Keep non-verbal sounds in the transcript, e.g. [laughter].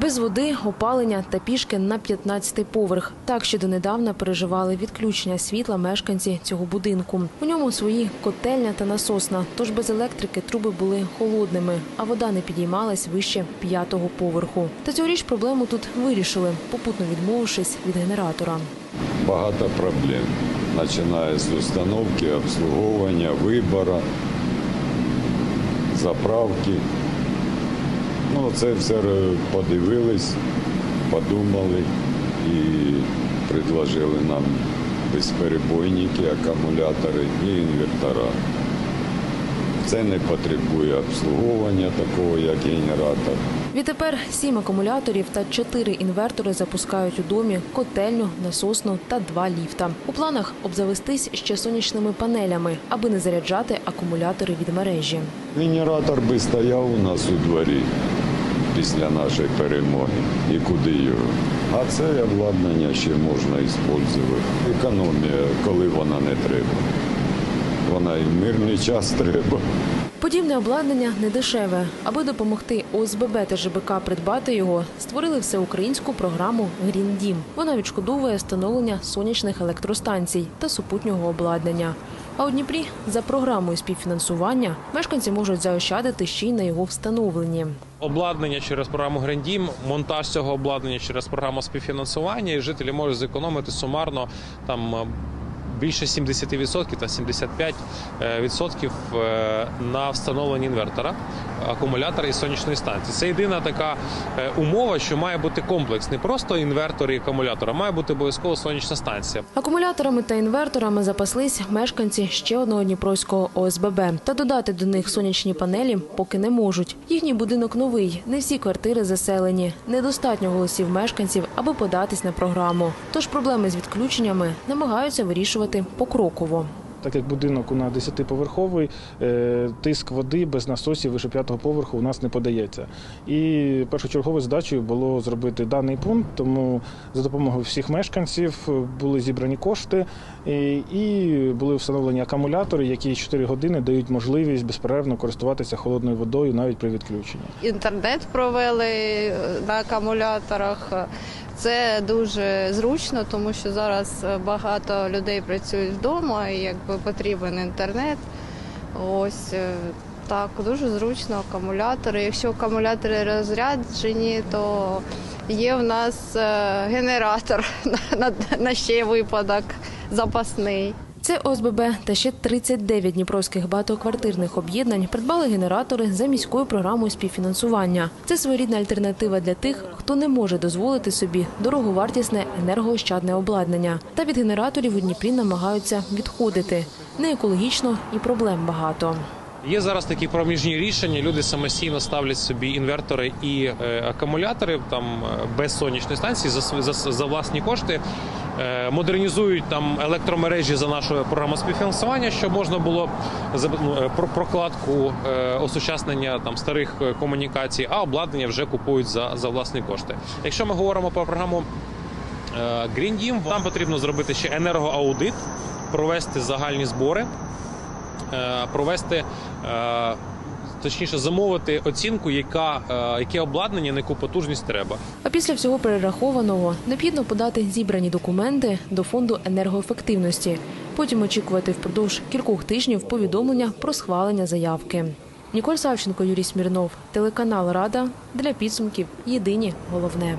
Без води, опалення та пішки на 15-й поверх. Так ще донедавна переживали відключення світла мешканці цього будинку. У ньому свої котельня та насосна, тож без електрики труби були холодними, а вода не підіймалась вище п'ятого поверху. Та цьогоріч проблему тут вирішили, попутно відмовившись від генератора. багато проблем. Починає з установки, обслуговування, вибору, заправки. Ну, це все подивились, подумали і предложили нам безперебойники, акумулятори і інвертора. Це не потребує обслуговування такого, як генератор. Відтепер сім акумуляторів та чотири інвертори запускають у домі котельню, насосну та два ліфта. У планах обзавестись ще сонячними панелями, аби не заряджати акумулятори від мережі. Генератор би стояв у нас у дворі після нашої перемоги. І куди його? А це обладнання ще можна використовувати. Економія, коли вона не треба. Вона і в мирний час треба. Подібне обладнання не дешеве. Аби допомогти ОСББ та ЖБК придбати його, створили всеукраїнську програму «Грін Дім». Вона відшкодовує встановлення сонячних електростанцій та супутнього обладнання. А у Дніпрі за програмою співфінансування мешканці можуть заощадити ще й на його встановленні. обладнання через програму Грандім, монтаж цього обладнання через програму співфінансування, і жителі можуть зекономити сумарно там. Е, Більше 70% та 75% е, на встановленні інвертора, акумулятора і сонячної станції. Це єдина така е, умова, що має бути комплекс, не просто інвертор і акумулятор, а має бути обов'язково сонячна станція. Акумуляторами та інверторами запаслись мешканці ще одного дніпровського ОСББ. Та додати до них сонячні панелі поки не можуть. Їхній будинок новий, не всі квартири заселені. Недостатньо голосів мешканців, аби податись на програму. Тож проблеми з відключеннями намагаються вирішувати покроково. Так як будинок у нас 10-поверховий, е, тиск води без насосів вище п'ятого поверху у нас не подається. І першочерговою задачею було зробити даний пункт, тому за допомогою всіх мешканців були зібрані кошти і, і були встановлені акумулятори, які 4 години дають можливість безперервно користуватися холодною водою навіть при відключенні. інтернет провели е, на акумуляторах. Це дуже зручно, тому що зараз е, багато людей працюють вдома і якби потрібен інтернет. Ось е, так, дуже зручно акумулятори. Якщо акумулятори розряджені, то є в нас е, генератор [laughs] на, на, на ще випадок запасний. Це ОСББ та ще 39 дніпровських багатоквартирних об'єднань придбали генератори за міською програмою співфінансування. Це своєрідна альтернатива для тих, хто не може дозволити собі дороговартісне енергоощадне обладнання. Та від генераторів у Дніпрі намагаються відходити. Не екологічно і проблем багато. Є зараз такі проміжні рішення. Люди самостійно ставлять собі інвертори і е, акумулятори там е, без сонячної станції за, за, за власні кошти. Е, Модернізують там електромережі за нашою програмою співфінансування, щоб можна було ну, е, про прокладку е, осучаснення там старих комунікацій, а обладнання вже купують за, за власні кошти. Якщо ми говоримо про програму Dім, там потрібно зробити ще енергоаудит, провести загальні збори провести. Точніше, замовити оцінку, яка, е, яке обладнання, на яку потужність треба. А після всього перерахованого необхідно подати зібрані документи до фонду енергоефективності. Потім очікувати впродовж кількох тижнів повідомлення про схвалення заявки. Ніколь Савченко, Юрій Смірнов, телеканал Рада для підсумків. Єдині головне.